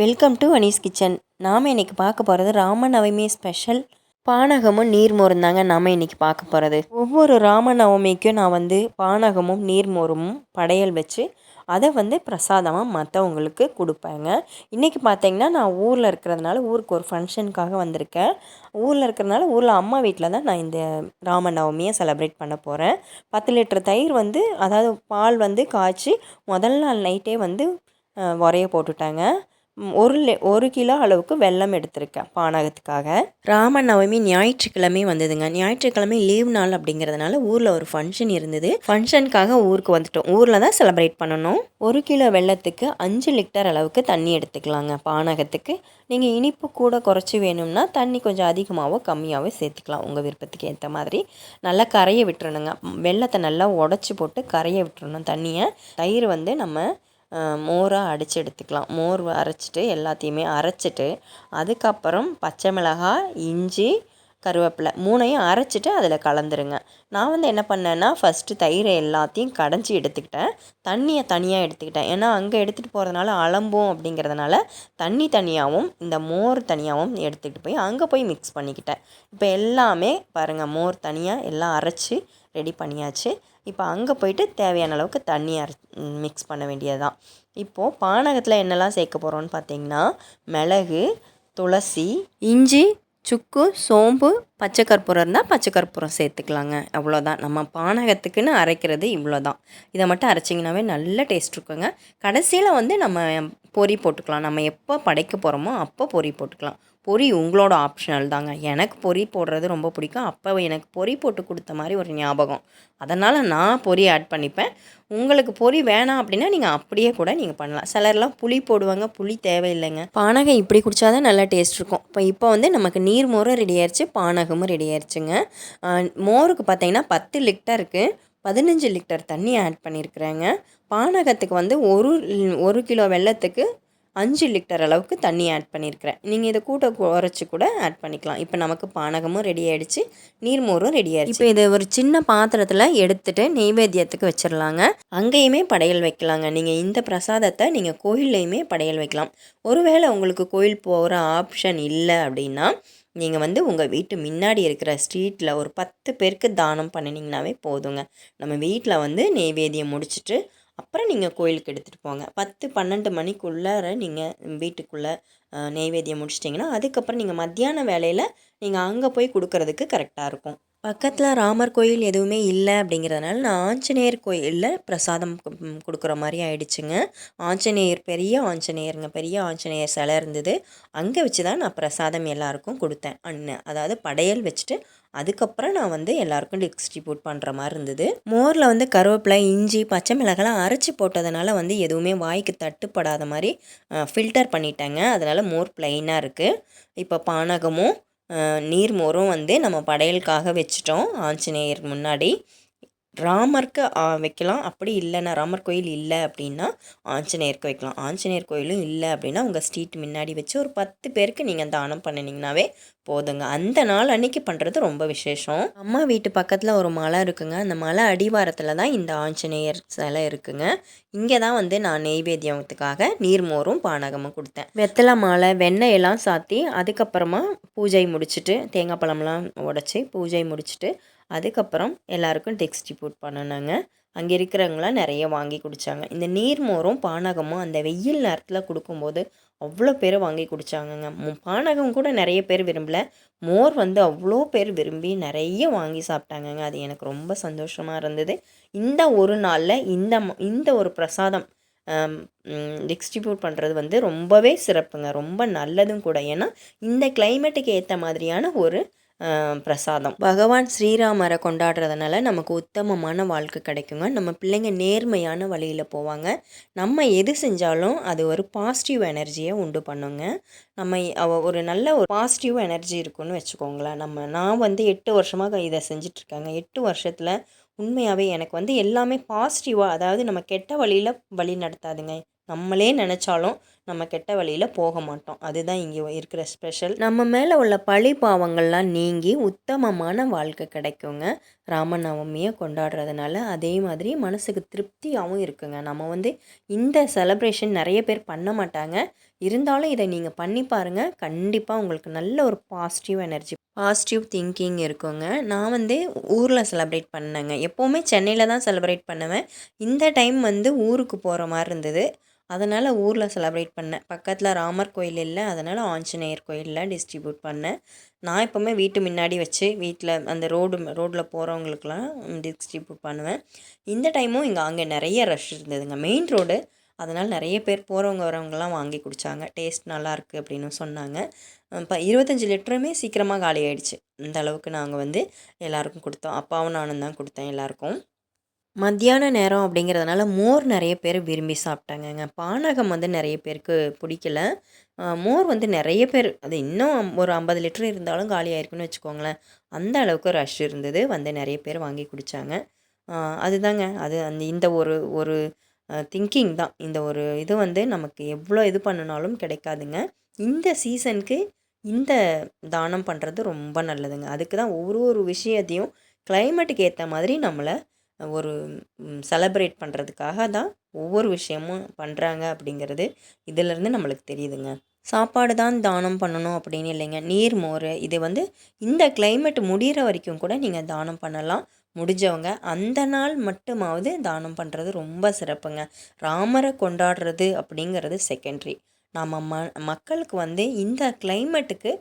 Welcome to Anees kitchen நாம் இன்றைக்கி பார்க்க போகிறது ராமநவமி ஸ்பெஷல் பானகமும் நீர்மோரும் தாங்க நாம் இன்னைக்கு பார்க்க போகிறது ஒவ்வொரு ராமநவமிக்கும் நான் வந்து பானகமும் நீர்மோரும் படையல் வச்சு அதை வந்து பிரசாதமாக மற்றவங்களுக்கு கொடுப்பேங்க. இன்றைக்கி பார்த்தீங்கன்னா நான் ஊரில் இருக்கிறதுனால ஊருக்கு ஒரு ஃபங்க்ஷனுக்காக வந்திருக்கேன். ஊரில் இருக்கிறதுனால ஊரில் அம்மா வீட்டில் தான் நான் இந்த ராமநவமியை செலப்ரேட் பண்ண போகிறேன் பத்து லிட்டர் தயிர் வந்து அதாவது பால் வந்து காய்ச்சி முதல் நாள் நைட்டே வந்து உரைய போட்டுட்டாங்க. ஒரு ஒரு கிலோ அளவுக்கு வெல்லம் எடுத்திருக்கேன் பானகத்துக்காக. ராமநவமி ஞாயிற்றுக்கிழமை வந்ததுங்க. ஞாயிற்றுக்கிழமை லீவ் நாள் அப்படிங்கிறதுனால ஊரில் ஒரு ஃபங்க்ஷன் இருந்தது. ஃபங்க்ஷனுக்காக ஊருக்கு வந்துட்டோம். ஊரில் தான் செலிப்ரேட் பண்ணணும். ஒரு கிலோ வெல்லத்துக்கு அஞ்சு லிட்டர் அளவுக்கு தண்ணி எடுத்துக்கலாங்க பானகத்துக்கு. நீங்கள் இனிப்பு கூட குறைச்சி வேணும்னா தண்ணி கொஞ்சம் அதிகமாகவோ கம்மியாகவோ சேர்த்துக்கலாம் உங்கள் விருப்பத்துக்கு ஏற்ற மாதிரி. நல்லா கரையை விட்டுறணுங்க. வெள்ளத்தை வெல்லத்தை நல்லா உடச்சி போட்டு கரையை விட்டுறணும் தண்ணியை. தயிர் வந்து நம்ம மோராக அடித்து எடுத்துக்கலாம். மோர் அரைச்சிட்டு எல்லாத்தையுமே அரைச்சிட்டு அதுக்கப்புறம் பச்சை மிளகாய் இஞ்சி கருவேப்பிலை மூணையும் அரைச்சிட்டு அதில் கலந்துருங்க. நான் வந்து என்ன பண்ணேன்னா ஃபஸ்ட்டு தயிரை எல்லாத்தையும் கடைஞ்சி எடுத்துக்கிட்டேன். தண்ணியை தனியாக எடுத்துக்கிட்டேன். ஏன்னா அங்கே எடுத்துகிட்டு போகிறதுனால அலம்பும் அப்படிங்கிறதுனால தண்ணி தனியாகவும் இந்த மோர் தனியாகவும் எடுத்துக்கிட்டு போய் அங்கே போய் மிக்ஸ் பண்ணிக்கிட்டேன். இப்போ எல்லாமே பாருங்கள் மோர் தனியாக எல்லாம் அரைச்சி ரெடி பண்ணியாச்சு. இப்போ அங்கே போயிட்டு தேவையான அளவுக்கு தண்ணி அரை மிக்ஸ் பண்ண வேண்டியது தான் இப்போது பானகத்தில் என்னெல்லாம் சேர்க்க போகிறோன்னு பார்த்தீங்கன்னா மிளகு துளசி இஞ்சி சுக்கு சோம்பு பச்சை கற்பூரம் இருந்தால் பச்சை கற்பூரம் சேர்த்துக்கலாங்க. அவ்வளோதான் நம்ம பானகத்துக்குன்னு அரைக்கிறது இவ்வளோ தான் இதை மட்டும் அரைச்சிங்கனாவே நல்ல டேஸ்ட் இருக்குங்க. கடைசியில் வந்து நம்ம பொரி போட்டுக்கலாம். நம்ம எப்போ படைக்க போகிறோமோ அப்போ பொரி போட்டுக்கலாம். பொரி உங்களோட ஆப்ஷனல் தாங்க. எனக்கு பொரி போடுறது ரொம்ப பிடிக்கும். அப்போ எனக்கு பொரி போட்டு கொடுத்த மாதிரி ஒரு ஞாபகம். அதனால் நான் பொரி ஆட் பண்ணிப்பேன். உங்களுக்கு பொரி வேணாம் அப்படின்னா நீங்கள் அப்படியே கூட நீங்கள் பண்ணலாம். சிலர்லாம் புளி போடுவாங்க. புளி தேவையில்லைங்க. பானகம் இப்படி குடித்தாதான் நல்லா டேஸ்ட் இருக்கும். இப்போ இப்போ வந்து நமக்கு நீர் மோரும் ரெடி ஆயிடுச்சு பானகமும் ரெடி ஆயிடுச்சுங்க மோருக்கு பார்த்தீங்கன்னா பத்து லிட்டருக்கு பதினஞ்சு லிட்டர் தண்ணி ஆட் பண்ணியிருக்கிறேங்க பானகத்துக்கு வந்து ஒரு ஒரு கிலோ வெல்லத்துக்கு அஞ்சு லிட்டர் அளவுக்கு தண்ணி ஆட் பண்ணியிருக்கிறேன் நீங்கள் இதை கூட்ட குறைச்சி கூட ஆட் பண்ணிக்கலாம். இப்போ நமக்கு பானகமும் ரெடி ஆகிடுச்சு நீர்மோரும் ரெடி ஆகிடுச்சு இப்போ இதை ஒரு சின்ன பாத்திரத்தில் எடுத்துகிட்டு நெய்வேத்தியத்துக்கு வச்சிடலாங்க அங்கேயுமே படையல் வைக்கலாங்க. நீங்கள் இந்த பிரசாதத்தை நீங்கள் கோயில்லையுமே படையல் வைக்கலாம். ஒருவேளை உங்களுக்கு கோயில் போகிற ஆப்ஷன் இல்லை அப்படின்னா நீங்கள் வந்து உங்கள் வீட்டு முன்னாடி இருக்கிற ஸ்ட்ரீட்டில் ஒரு பத்து பேருக்கு தானம் பண்ணினீங்கனாவே போதுங்க. நம்ம வீட்டில் வந்து நெய்வேதியம் முடிச்சுட்டு அப்புறம் நீங்கள் கோயிலுக்கு எடுத்துகிட்டு போங்க. பத்து பன்னெண்டு மணிக்குள்ளார நீங்கள் வீட்டுக்குள்ளே நெய்வேதியம் முடிச்சிட்டிங்கன்னா அதுக்கப்புறம் நீங்கள் மத்தியான வேலையில் நீங்கள் அங்கே போய் கொடுக்கறதுக்கு கரெக்டாக இருக்கும். பக்கத்தில் ராமர் கோயில் எதுவுமே இல்லை அப்படிங்கிறதுனால நான் ஆஞ்சநேயர் கோயிலில் பிரசாதம் கொடுக்குற மாதிரி ஆயிடுச்சுங்க. ஆஞ்சநேயர் பெரிய ஆஞ்சநேயருங்க. பெரிய ஆஞ்சநேயர் சிலை இருந்தது. அங்கே வச்சு தான் நான் பிரசாதம் எல்லாருக்கும் கொடுத்தேன். அண்ணன் அதாவது படையல் வச்சுட்டு அதுக்கப்புறம் நான் வந்து எல்லாருக்கும் டிஸ்ட்ரிபியூட் பண்ணுற மாதிரி இருந்தது. மோரில் வந்து கருவேப்பிலை இஞ்சி பச்சை மிளகாலாம் அரைச்சி போட்டதுனால வந்து எதுவுமே வாய்க்கு தட்டுப்படாத மாதிரி ஃபில்டர் பண்ணிட்டேங்க. அதனால் மோர் ப்ளைனாக இருக்குது இப்போ பானகமும் நீர்மோரும் நீர் வந்து நம்ம படையலுக்காக வச்சிட்டோம் ஆஞ்சநேயர் முன்னாடி. ராமருக்கு வைக்கலாம். அப்படி இல்லைன்னா ராமர் கோயில் இல்லை அப்படின்னா ஆஞ்சநேயருக்கு வைக்கலாம். ஆஞ்சநேயர் கோயிலும் இல்லை அப்படின்னா உங்கள் ஸ்ட்ரீட் முன்னாடி வச்சு ஒரு பத்து பேருக்கு நீங்கள் தானம் பண்ணினீங்கனாவே போதுங்க. அந்த நாள் அன்னைக்கு பண்ணுறது ரொம்ப விசேஷம். அம்மா வீட்டு பக்கத்தில் ஒரு மலை இருக்குங்க. அந்த மலை அடிவாரத்தில் தான் இந்த ஆஞ்சநேயர் சிலை இருக்குங்க. இங்கே தான் வந்து நான் நெய்வேத்தியத்துக்காக நீர்மோரும் பானகமும் கொடுத்தேன். வெத்தலை மாலை வெண்ணெய் எல்லாம் சாத்தி அதுக்கப்புறமா பூஜை முடிச்சுட்டு தேங்காய் பழம்லாம் உடச்சி பூஜை முடிச்சுட்டு அதுக்கப்புறம் எல்லாருக்கும் டிஸ்ட்ரிபியூட் பண்ணணுங்க அங்கே இருக்கிறவங்களாம் நிறைய வாங்கி குடித்தாங்க இந்த நீர்மோரும் பானகமும் அந்த வெயில் நேரத்தில் கொடுக்கும்போது அவ்வளோ பேர் வாங்கி குடித்தாங்கங்க மு- பானகம் கூட நிறைய பேர் விரும்பல. மோர் வந்து அவ்வளோ பேர் விரும்பி நிறைய வாங்கி சாப்பிட்டாங்கங்க. அது எனக்கு ரொம்ப சந்தோஷமாக இருந்தது. இந்த ஒரு நாளில் இந்த ம- இந்த ஒரு பிரசாதம் டிஸ்ட்ரிபியூட் பண்ணுறது வந்து ரொம்பவே சிறப்புங்க. ரொம்ப நல்லதும் கூட. ஏன்னா இந்த கிளைமேட்டுக்கு ஏற்ற மாதிரியான ஒரு பிரசாதம். பகவான் ஸ்ரீராமரை கொண்டாடுறதுனால நமக்கு உத்தமமான வாழ்க்கை கிடைக்குங்க. நம்ம பிள்ளைங்க நேர்மையான வழியில் போவாங்க. நம்ம எது செஞ்சாலும் அது ஒரு பாசிட்டிவ் எனர்ஜியை உண்டு பண்ணுங்க. நம்ம ஒரு நல்ல ஒரு பாசிட்டிவ் எனர்ஜி இருக்குன்னு வச்சுக்கோங்களேன். நம்ம நான் வந்து எட்டு வருஷமாக இதை செஞ்சிட்ருக்கேங்க. எட்டு வருஷத்தில் உண்மையாகவே எனக்கு வந்து எல்லாமே பாசிட்டிவாக அதாவது நம்ம கெட்ட வழியில் வழி நடத்தாதுங்க. நம்மளே நினச்சாலும் நம்ம கெட்ட வழியில் போக மாட்டோம். அதுதான் இங்கே இருக்கிற ஸ்பெஷல் நம்ம மேலே உள்ள பழி பாவங்கள்லாம் நீங்கி உத்தமமான வாழ்க்கை கிடைக்குங்க. ராமநவமியை கொண்டாடுறதுனால அதே மாதிரி மனசுக்கு திருப்தியாகவும் இருக்குங்க. நம்ம வந்து இந்த செலப்ரேஷன் நிறைய பேர் பண்ண மாட்டாங்க. இருந்தாலும் இதை நீங்கள் பண்ணி பாருங்கள் கண்டிப்பாக உங்களுக்கு நல்ல ஒரு பாசிட்டிவ் எனர்ஜி பாசிட்டிவ் திங்கிங் இருக்குங்க. நான் வந்து ஊரில் செலப்ரேட் பண்ணேங்க. எப்போவுமே சென்னையில் தான் செலப்ரேட் பண்ணுவேன். இந்த டைம் வந்து ஊருக்கு போகிற மாதிரி இருந்தது. அதனால் ஊரில் செலப்ரேட் பண்ணேன். பக்கத்தில் ராமர் கோயில் இல்லை அதனால் ஆஞ்சநேயர் கோயிலில் டிஸ்ட்ரிபியூட் பண்ணேன். நான் எப்போவுமே வீட்டு முன்னாடி வச்சு வீட்டில் அந்த ரோடு ரோட்டில் போகிறவங்களுக்குலாம் டிஸ்ட்ரிபியூட் பண்ணுவேன். இந்த டைமும் இங்கே அங்கே நிறைய ரஷ் இருந்ததுங்க. மெயின் ரோடு அதனால் நிறைய பேர் போகிறவங்க வரவங்கலாம் வாங்கி குடித்தாங்க டேஸ்ட் நல்லாயிருக்கு அப்படின்னு சொன்னாங்க. இப்போ இருபத்தஞ்சி லிட்டருமே சீக்கிரமாக காலி ஆகிடுச்சு இந்த அளவுக்கு நாங்கள் வந்து எல்லாருக்கும் கொடுத்தோம். அப்பாவும் நானும் தான் கொடுத்தேன் எல்லாருக்கும். மத்தியான நேரம் அப்படிங்கிறதுனால மோர் நிறைய பேர் விரும்பி சாப்பிட்டாங்கங்க பானகம் வந்து நிறைய பேருக்கு பிடிக்கல. மோர் வந்து நிறைய பேர் அது இன்னும் ஒரு ஐம்பது லிட்டர் இருந்தாலும் காலி ஆயிருக்குன்னு வச்சுக்கோங்களேன். அந்த அளவுக்கு ரஷ் இருந்தது. வந்து நிறைய பேர் வாங்கி குடித்தாங்க அதுதாங்க. அது அந்த இந்த ஒரு ஒரு திங்கிங் தான். இந்த ஒரு இது வந்து நமக்கு எவ்வளோ இது பண்ணினாலும் கிடைக்காதுங்க. இந்த சீசனுக்கு இந்த தானம் பண்ணுறது ரொம்ப நல்லதுங்க. அதுக்கு தான் ஒரு ஒரு விஷயத்தையும் கிளைமேட்டுக்கு ஏற்ற மாதிரி நம்மளை ஒரு செலப்ரேட் பண்ணுறதுக்காக தான் ஒவ்வொரு விஷயமும் பண்ணுறாங்க அப்படிங்கிறது இதிலேருந்து நம்மளுக்கு தெரியுதுங்க. சாப்பாடு தான் தானம் பண்ணணும் அப்படின்னு இல்லைங்க. நீர் மோர் இது வந்து இந்த கிளைமேட் முடிகிற வரைக்கும் கூட நீங்கள் தானம் பண்ணலாம். முடிஞ்சவங்க அந்த நாள் மட்டுமாவது தானம் பண்ணுறது ரொம்ப சிறப்புங்க. ராமரை கொண்டாடுறது அப்படிங்கிறது செகண்ட்ரி நம்ம ம மக்களுக்கு வந்து இந்த கிளைமேட்டுக்கு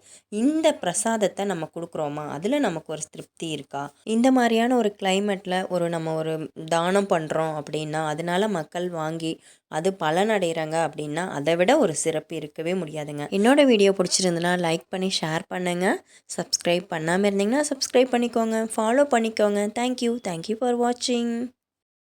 இந்த பிரசாதத்தை நம்ம கொடுக்குறோமா? அதில் நமக்கு ஒரு திருப்தி இருக்கா? இந்த மாதிரியான ஒரு கிளைமேட்டில் ஒரு நம்ம ஒரு தானம் பண்ணுறோம் அப்படின்னா அதனால மக்கள் வாங்கி அது பலனடைகிறாங்க அப்படின்னா அதை விட ஒரு சிறப்பு இருக்கவே முடியாதுங்க. என்னோட வீடியோ பிடிச்சிருந்துன்னா லைக் பண்ணி ஷேர் பண்ணுங்கள் சப்ஸ்கிரைப் பண்ணாமல் இருந்தீங்கன்னா சப்ஸ்கிரைப் பண்ணிக்கோங்க. ஃபாலோ பண்ணிக்கோங்க. தேங்க்யூ தேங்க்யூ ஃபார் வாட்சிங்